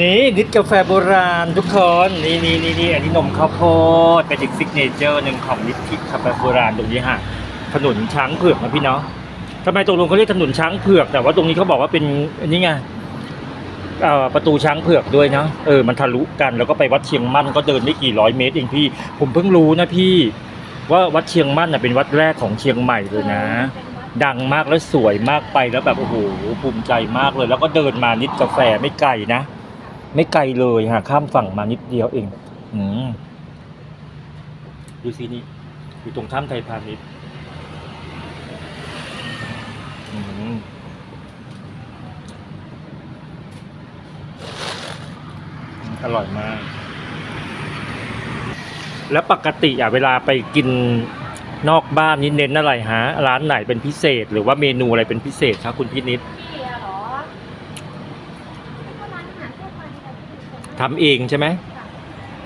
นี่นิดกาแฟโบราณทุกคนนี่นี่นี่นี่อันนี้นมข้าวโพดเป็นอีกซิกเนเจอร์หนึ่งของนิดที่กาแฟโบราณตรงนี้ฮะถนนช้างเผือกนะพี่เนาะทำไมตรงลงเขาเรียกถนนช้างเผือก แต่ว่าตรงนี้เขาบอกว่าเป็นอันนี้ไงประตูช้างเผือกด้วยนะเออมันทะลุกันแล้วก็ไปวัดเชียงมั่นก็เดินไม่กี่ร้อยเมตรเองพี่ ผมเพิ่งรู้นะพี่ว่าวัดเชียงมั่นเป็นวัดแรกของเชียงใหม่เลยนะ ดังมากแล้วสวยมากไปแล้วแบบโอ้โหภูมิใจมากเลย แล้วก็เดินมานิดกาแฟไม่ไกลนะ ไม่ไกลเลยฮะข้ามฝั่งมานิดเดียวเอง อืมดูสินี่อยู่ตรงถ้ำไทยพาณิชย์อืมอร่อยมาก แล้วปกติอะเวลาไปกินนอกบ้านนี่เน้นอะไรฮะ ร้านไหนเป็นพิเศษ หรือว่าเมนูอะไรเป็นพิเศษครับคุณพี่นิด พี่อะเหรอก็ร้านอาหารทั่วไปแต่ ที่ทำเองใช่ไหม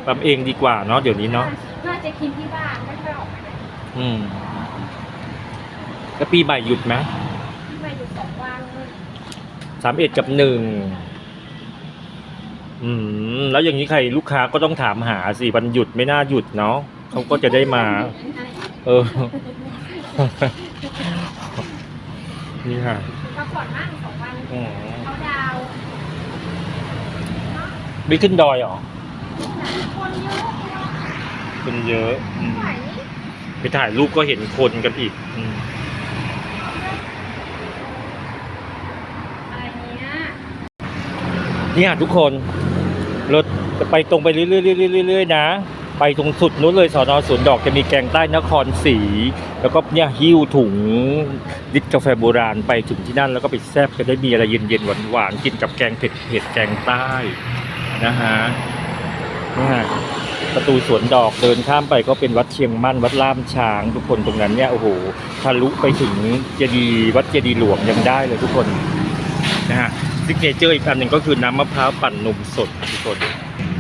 ทำเองดีกว่าเนาะเดี๋ยวนี้เนาะน่าจะกินที่บ้านไม่ค่อยออกไปไหนอืมแล้วปีใหม่หยุดไหมที่มาอยู่สองวันสามเอ็ดกับหนึ่งอืมแล้วอย่างนี้ใครลูกค้าก็ต้องถามหาสิวันหยุดไม่น่าหยุดเนาะเขาก็จะได้มา เออ นี่ค่ะ พักผ่อนมากสองวันอืม เขาดาวน์ ไม่ขึ้นดอยเหรอคนเยอะคนเยอะอืมไหวไปถ่ายรูปก็เห็นคนกันอีกอืมอะไรเนี้ยเนี่ยทุกคนรถจะไปตรงไปเรื่อยๆเรื่อยๆเรื่อยๆนะ ไปตรงสุดนู้นเลยสอนอสวนดอกจะมีแกงใต้นครศรีแล้วก็เนี่ยหิ้วถุงดิบกาแฟโบราณไปถึงที่นั่นแล้วก็ไปแซ่บจะได้มีอะไรเย็นๆหวานๆกินกับแกงเผ็ดเผ็ดๆแกงใต้ นะฮะนี่ฮะประตูสวนดอกเดินข้ามไปก็เป็นวัดเชียงมั่นวัดล่ามช้างทุกคนตรงนั้นเนี่ยโอ้โหทะลุไปถึงเจดีย์วัดเจดีย์หลวงยังได้เลยทุกคนนะฮะซิกเนเจอร์อีกอันหนึ่งก็คือน้ำมะพร้าวปั่นนมสดทุกคน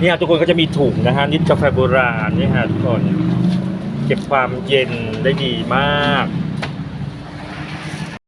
เนี่ยทุกคนก็จะมีถุงนะฮะนิดกาแฟโบราณนี่ฮะทุกคน เก็บความเย็นได้ดีมาก